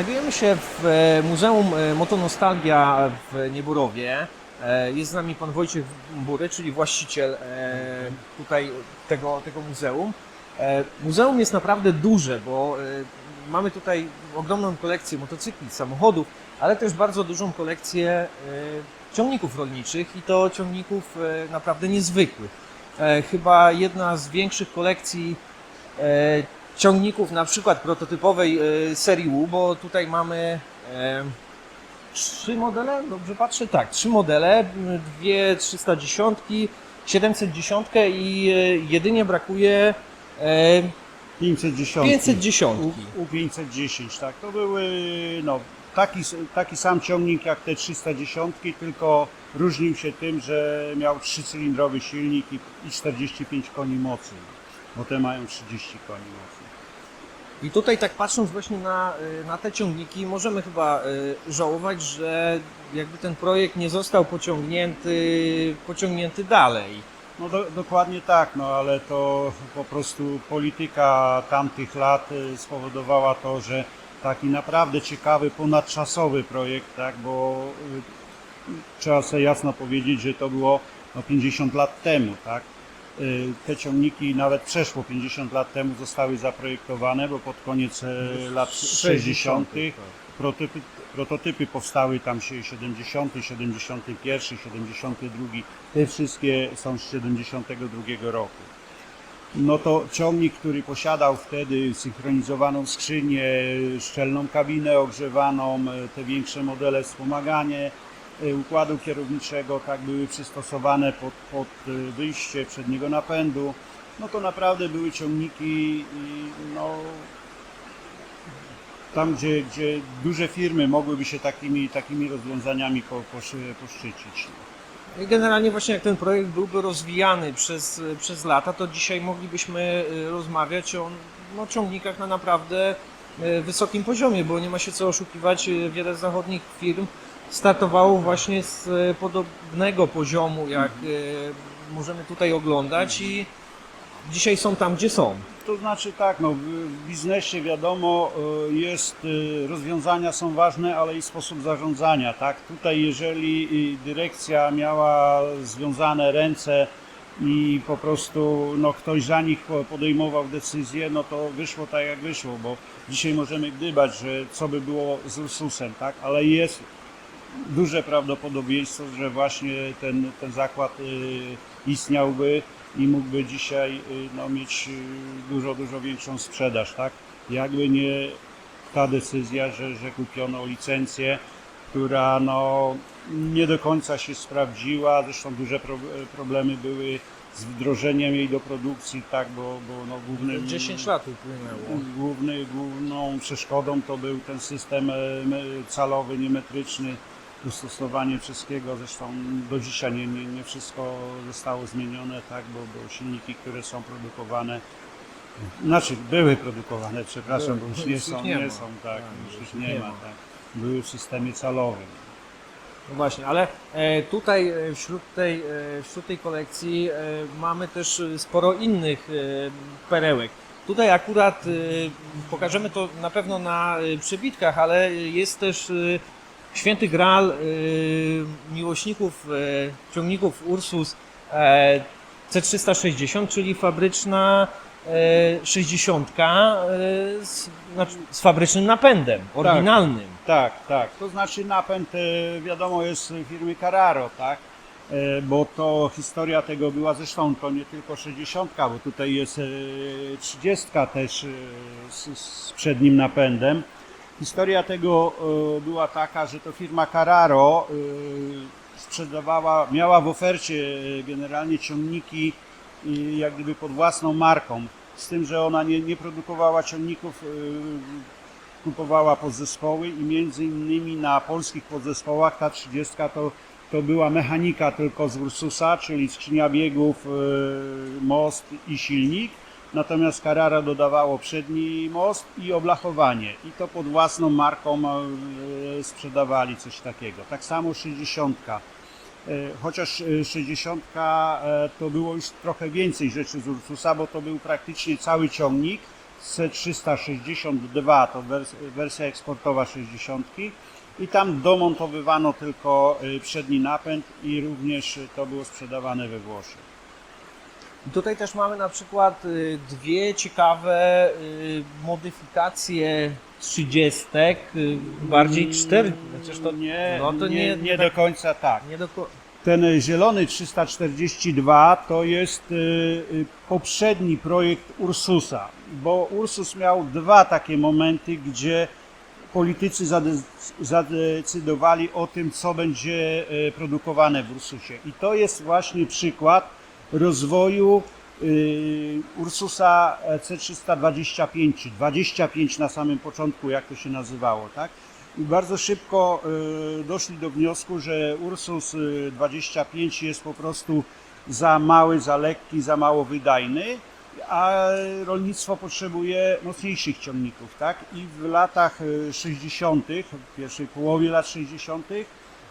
Znajdujemy się w e, Muzeum e, Motonostalgia w Nieborowie. E, Jest z nami pan Wojciech Bury, czyli właściciel tutaj tego, tego muzeum. Muzeum jest naprawdę duże, bo mamy tutaj ogromną kolekcję motocykli, samochodów, ale też bardzo dużą kolekcję ciągników rolniczych i to ciągników naprawdę niezwykłych. Chyba jedna z większych kolekcji ciągników, na przykład prototypowej e, serii U, bo tutaj mamy e, trzy modele, dobrze patrzę? Tak, trzy modele, dwie 310, 710 i e, jedynie brakuje e, 510. 510. U, U510, tak. To były no, taki, taki sam ciągnik jak te 310, tylko różnił się tym, że miał trzycylindrowy silnik i, i 45 koni mocy, bo te mają 30 koni mocy. I tutaj tak patrząc właśnie na, y, na te ciągniki, możemy chyba y, żałować, że jakby ten projekt nie został pociągnięty, pociągnięty dalej. No do, dokładnie tak, no ale to po prostu polityka tamtych lat y, spowodowała to, że taki naprawdę ciekawy, ponadczasowy projekt, tak, bo trzeba sobie jasno powiedzieć, że to było no, 50 lat temu, tak. Y, Te ciągniki nawet przeszło 50 lat temu zostały zaprojektowane, bo pod koniec e, lat 60. Prototypy, prototypy powstały tam się 70, 71, 72. Te wszystkie są z 72 roku. No to ciągnik, który posiadał wtedy synchronizowaną skrzynię, szczelną kabinę ogrzewaną, e, te większe modele wspomaganie układu kierowniczego, tak były przystosowane pod, pod e, wyjście przedniego napędu. No to naprawdę były ciągniki no, tam, gdzie, gdzie duże firmy mogłyby się takimi, takimi rozwiązaniami po, poszczycić. I Generalnie właśnie jak ten projekt byłby rozwijany przez, przez lata, to dzisiaj moglibyśmy y, rozmawiać o no, ciągnikach na naprawdę y, wysokim poziomie, bo nie ma się co oszukiwać, y, wiele zachodnich firm startowało właśnie z y, podobnego poziomu, jak y, możemy tutaj oglądać i dzisiaj są tam, gdzie są. To znaczy tak, no, w biznesie wiadomo y, jest, rozwiązania są ważne, ale i sposób zarządzania, tak? Tutaj jeżeli dyrekcja miała związane ręce i po prostu no, ktoś za nich po- podejmował decyzje, no to wyszło tak jak wyszło, bo dzisiaj możemy gdybać, że co by było z Ursusem, tak? Ale jest duże prawdopodobieństwo, że właśnie ten, ten zakład y, istniałby i mógłby dzisiaj y, no, mieć y, dużo, dużo większą sprzedaż, tak? Jakby nie ta decyzja, że, że kupiono licencję, która no, nie do końca się sprawdziła, zresztą duże pro, problemy były z wdrożeniem jej do produkcji, tak, bo, bo no, głównym... 10 lat upłynęło. Główny, główną przeszkodą to był ten system e, calowy, niemetryczny, dostosowanie wszystkiego. Zresztą do dzisiaj nie, nie, nie wszystko zostało zmienione, tak, bo, bo silniki, które są produkowane, znaczy były produkowane, przepraszam, bo już nie są, nie nie, są, tak, Tak, już ich nie ma, tak. Były w systemie calowym. No właśnie, ale e, tutaj e, wśród tej, e, wśród tej kolekcji mamy też sporo innych perełek. Tutaj akurat pokażemy to na pewno na przebitkach, ale jest też święty graal e, miłośników e, ciągników Ursus e, C360, czyli fabryczna e, 60 e, z, znaczy, z fabrycznym napędem, oryginalnym. Tak, tak. To znaczy napęd, e, wiadomo, jest firmy Carraro, tak? E, Bo to historia tego była, zresztą to nie tylko 60, bo tutaj jest e, 30 też e, z, z przednim napędem. Historia tego e, była taka, że to firma Carraro e, sprzedawała, miała w ofercie e, generalnie ciągniki jak gdyby pod własną marką. Z tym, że ona nie, nie produkowała ciągników kupowała podzespoły i między innymi na polskich podzespołach ta 30 to, to była mechanika tylko z Ursusa, czyli skrzynia biegów, most i silnik. Natomiast Carrara dodawało przedni most i oblachowanie. I to pod własną marką yy, sprzedawali coś takiego. Tak samo 60. E, Chociaż e, 60 e, to było już trochę więcej rzeczy z Ursusa, bo to był praktycznie cały ciągnik C362 to wers wersja eksportowa 60 i tam domontowywano tylko przedni napęd i również to było sprzedawane we Włoszech. I Tutaj też mamy na przykład y, dwie ciekawe y, modyfikacje 30, y, bardziej 4. Chociaż to nie, no to nie, nie, nie tak, do końca tak. nie do Ten zielony 342 to jest poprzedni projekt Ursusa, bo Ursus miał dwa takie momenty, gdzie politycy zade- zadecydowali o tym, co będzie produkowane w Ursusie. I to jest właśnie przykład rozwoju y, Ursusa C325, czy 25 na samym początku, jak to się nazywało, tak? I bardzo szybko y, doszli do wniosku, że Ursus y, 25 jest po prostu za mały, za lekki, za mało wydajny, a rolnictwo potrzebuje mocniejszych ciągników, tak? I w latach y, 60., w pierwszej połowie lat 60.,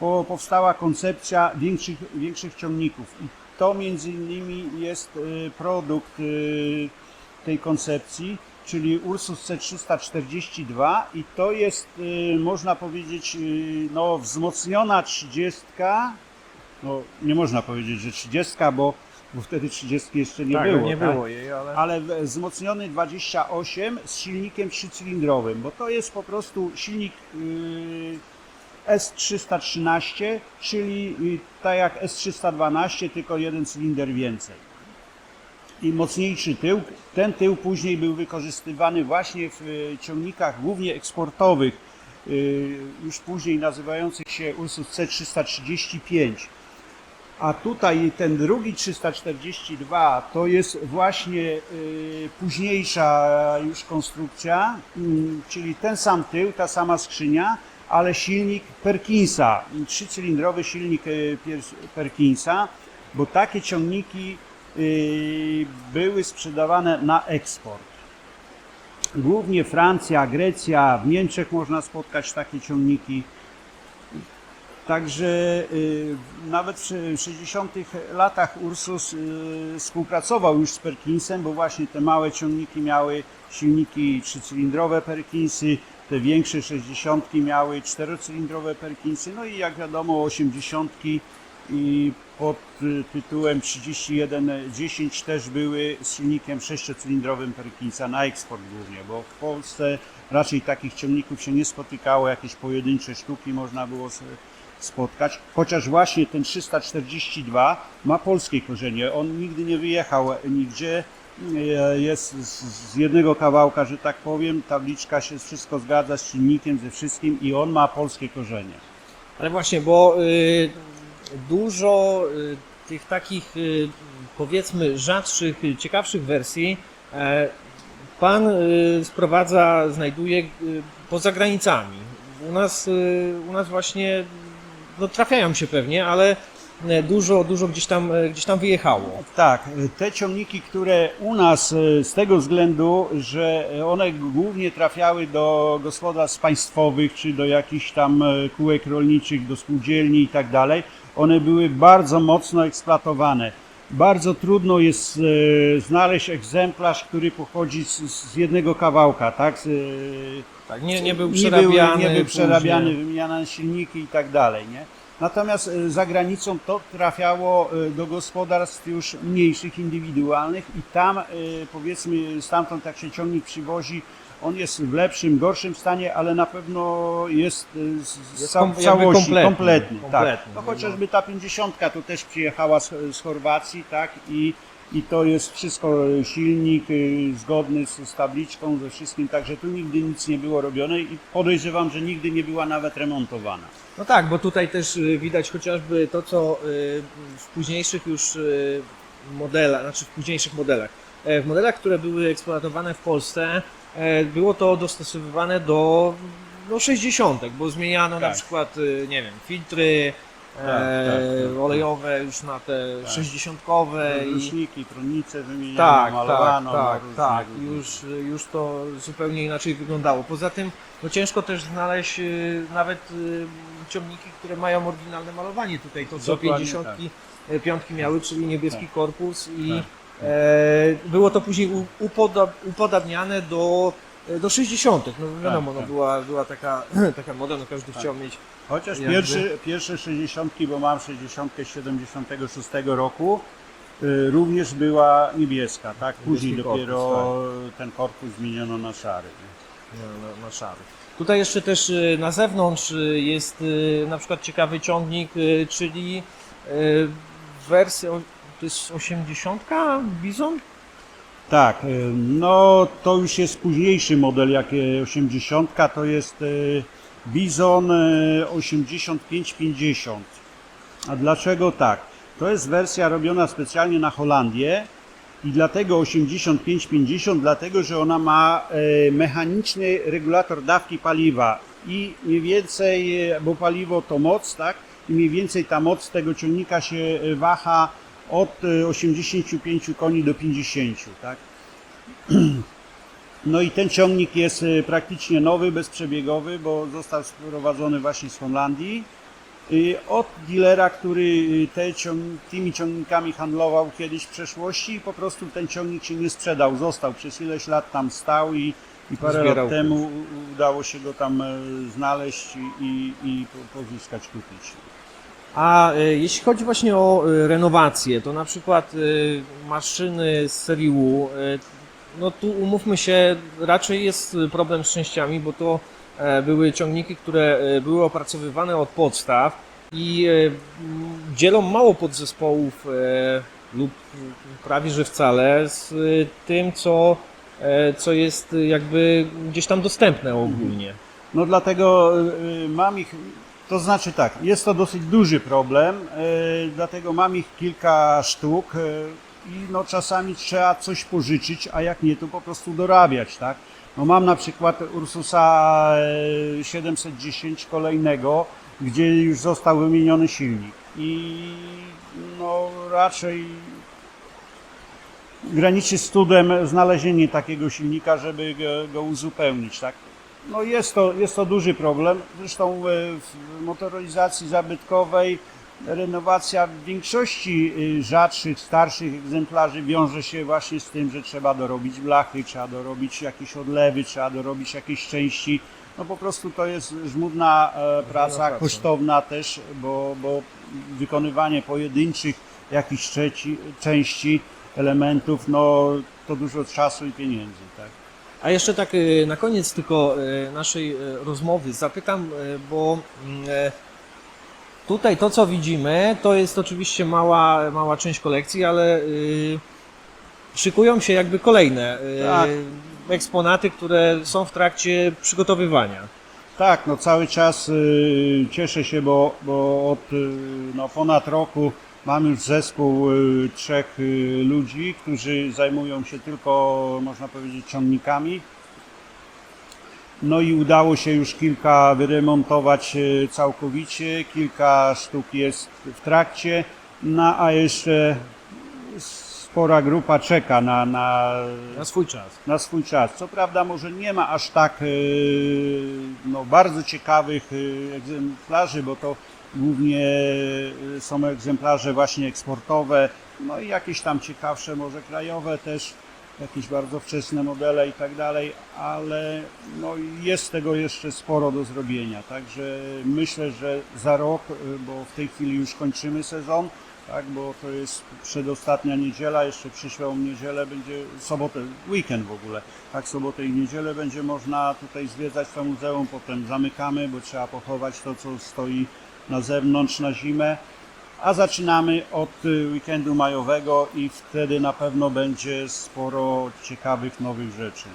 po, powstała koncepcja większych, większych ciągników. To między innymi jest y, produkt y, tej koncepcji, czyli Ursus C342 i to jest, y, można powiedzieć, no, wzmocniona 30. No, nie można powiedzieć, że 30, bo, bo wtedy 30 jeszcze nie tak, było. nie tak? było jej, ale... ale wzmocniony 28 z silnikiem trzycylindrowym, bo to jest po prostu silnik yy, S313, czyli yy, tak jak S312, tylko jeden cylinder więcej. I mocniejszy tył. Ten tył później był wykorzystywany właśnie w yy, ciągnikach głównie eksportowych, yy, już później nazywających się Ursus C335. A tutaj ten drugi 342 to jest właśnie y, późniejsza już konstrukcja, mm, czyli ten sam tył, ta sama skrzynia, ale silnik Perkinsa, trzycylindrowy silnik Piers- Perkinsa, bo takie ciągniki y, były sprzedawane na eksport. Głównie Francja, Grecja, w Niemczech można spotkać takie ciągniki. Także y, nawet w szy- 60 latach Ursus współpracował już z Perkinsem, bo właśnie te małe ciągniki miały silniki trzycylindrowe Perkinsy, te większe 60 miały czterocylindrowe Perkinsy, no i jak wiadomo 80 i pod y, tytułem 3110 też były z silnikiem sześciocylindrowym Perkinsa na eksport głównie, bo w Polsce raczej takich ciągników się nie spotykało, jakieś pojedyncze sztuki można było s- spotkać, chociaż właśnie ten 342 ma polskie korzenie, on nigdy nie wyjechał nigdzie, e, jest z jednego kawałka, że tak powiem, tabliczka się wszystko zgadza z silnikiem, ze wszystkim i on ma polskie korzenie. Ale właśnie, bo y, dużo y, tych takich y, powiedzmy rzadszych, y, ciekawszych wersji e, pan y, sprowadza, znajduje y, poza granicami. U nas, y, u nas właśnie no, trafiają się pewnie, ale dużo, dużo gdzieś tam, e, gdzieś tam wyjechało. Tak, te ciągniki, które u nas e, z tego względu, że one głównie trafiały do gospodarstw państwowych, czy do jakichś tam e, kółek rolniczych, do spółdzielni i tak dalej, one były bardzo mocno eksploatowane. Bardzo trudno jest e, znaleźć egzemplarz, który pochodzi z, z jednego kawałka, tak? Z, e, Tak, nie, nie był nie przerabiany. był, nie był przerabiany, wymieniane silniki i tak dalej, nie? Natomiast e, za granicą to trafiało e, do gospodarstw już mniejszych, indywidualnych i tam e, powiedzmy stamtąd jak się ciągnik przywozi, on jest w lepszym, gorszym stanie, ale na pewno jest Jest w całości kompletny, kompletny. tak. kompletny, No no. chociażby ta 50 tu też przyjechała z, z Chorwacji, tak? I i to jest wszystko e, silnik y, zgodny z, z tabliczką, ze wszystkim, także tu nigdy nic nie było robione i podejrzewam, że nigdy nie była nawet remontowana. No tak, bo tutaj też y, widać chociażby to, co w późniejszych już modelach, znaczy w późniejszych modelach. E, W modelach, które były eksploatowane w Polsce, e, było to dostosowywane do no, 60, bo zmieniano na Tak. przykład, y, nie wiem, filtry e, tak, tak. olejowe już na te Tak. 60 i Ruszniki, tronnice wymieniano, tak, malowano. tak, tak, tak. różne- Już, już to zupełnie inaczej wyglądało. Poza tym no ciężko też znaleźć y, nawet y, ciągniki, które mają oryginalne malowanie tutaj. To co Dokładnie 50 piątki miały, czyli niebieski Tak. korpus i, Tak. E, było to później upodabniane do, do 60. No wiadomo, no, tak. była, była taka, taka moda, no każdy chciał mieć. Chociaż Jakby- pierwszy, pierwsze 60, bo mam 60 z 76 roku, y, również była niebieska, tak? Później Niebieski dopiero ten korpus zmieniono na szary. na, na, na szary. Tutaj jeszcze też y, na zewnątrz y, jest y, na przykład ciekawy ciągnik, czyli wersja, to jest 80 Bizon? Tak, y, no to już jest późniejszy model, jak y, 80, to jest y, Bizon y, 8550. A dlaczego tak? To jest wersja robiona specjalnie na Holandię i dlatego 8550, dlatego że ona ma mechaniczny regulator dawki paliwa i mniej więcej, bo paliwo to moc, tak? I mniej więcej ta moc tego ciągnika się waha od e, 85 koni do 50, tak? No i ten ciągnik jest e, praktycznie nowy, bezprzebiegowy, bo został sprowadzony właśnie z Holandii. Y, Od dealera, który y, te ciąg- tymi ciągnikami handlował kiedyś w przeszłości i po prostu ten ciągnik się nie sprzedał, został przez ileś lat tam stał i, i parę Zbierał lat temu udało się go tam e, znaleźć i, i, i po- pozyskać, kupić. A y, jeśli chodzi właśnie o y, renowację, to na przykład y, maszyny z serii U, no tu umówmy się, raczej jest problem z częściami, bo to e, były ciągniki, które e, były opracowywane od podstaw i e, dzielą mało podzespołów e, lub prawie że wcale z tym, co, e, co jest jakby gdzieś tam dostępne ogólnie. No dlatego mam ich, to znaczy tak, jest to dosyć duży problem, y, dlatego mam ich kilka sztuk y, i no czasami trzeba coś pożyczyć, a jak nie, to po prostu dorabiać, tak? No mam na przykład Ursusa y, 710 kolejnego, gdzie już został wymieniony silnik i no raczej graniczy z cudem znalezienie takiego silnika, żeby go, go uzupełnić, tak? No jest to, jest to duży problem. Zresztą e, w motoryzacji zabytkowej renowacja w większości y, rzadszych, starszych egzemplarzy wiąże się właśnie z tym, że trzeba dorobić blachy, trzeba dorobić jakieś odlewy, trzeba dorobić jakieś części. No po prostu to jest żmudna e, praca, kosztowna też, bo, bo wykonywanie pojedynczych jakichś części, elementów, no to dużo czasu i pieniędzy, tak? A jeszcze tak y, na koniec tylko y, naszej y, rozmowy zapytam, bo mm, tutaj to co widzimy to jest oczywiście mała, mała część kolekcji, ale szykują się jakby kolejne Tak. eksponaty, które są w trakcie przygotowywania. Tak, no cały czas cieszę się, bo, bo od no, ponad roku mam już zespół y, trzech y, ludzi, którzy zajmują się tylko, można powiedzieć, ciągnikami. No i udało się już kilka wyremontować y, całkowicie, kilka sztuk jest w trakcie, no a jeszcze spora grupa czeka na, na Na swój czas. na swój czas. Co prawda może nie ma aż tak e, no, bardzo ciekawych e, egzemplarzy, bo to głównie e, są egzemplarze właśnie eksportowe, no i jakieś tam ciekawsze może krajowe też, jakieś bardzo wczesne modele i tak dalej, ale no, jest tego jeszcze sporo do zrobienia, także myślę, że za rok, e, bo w tej chwili już kończymy sezon, tak, bo to jest przedostatnia niedziela, jeszcze przyszłą niedzielę będzie, sobotę, weekend w ogóle, tak, sobotę i niedzielę będzie można tutaj zwiedzać to muzeum, potem zamykamy, bo trzeba pochować to, co stoi na zewnątrz na zimę, a zaczynamy od y, weekendu majowego i wtedy na pewno będzie sporo ciekawych nowych rzeczy.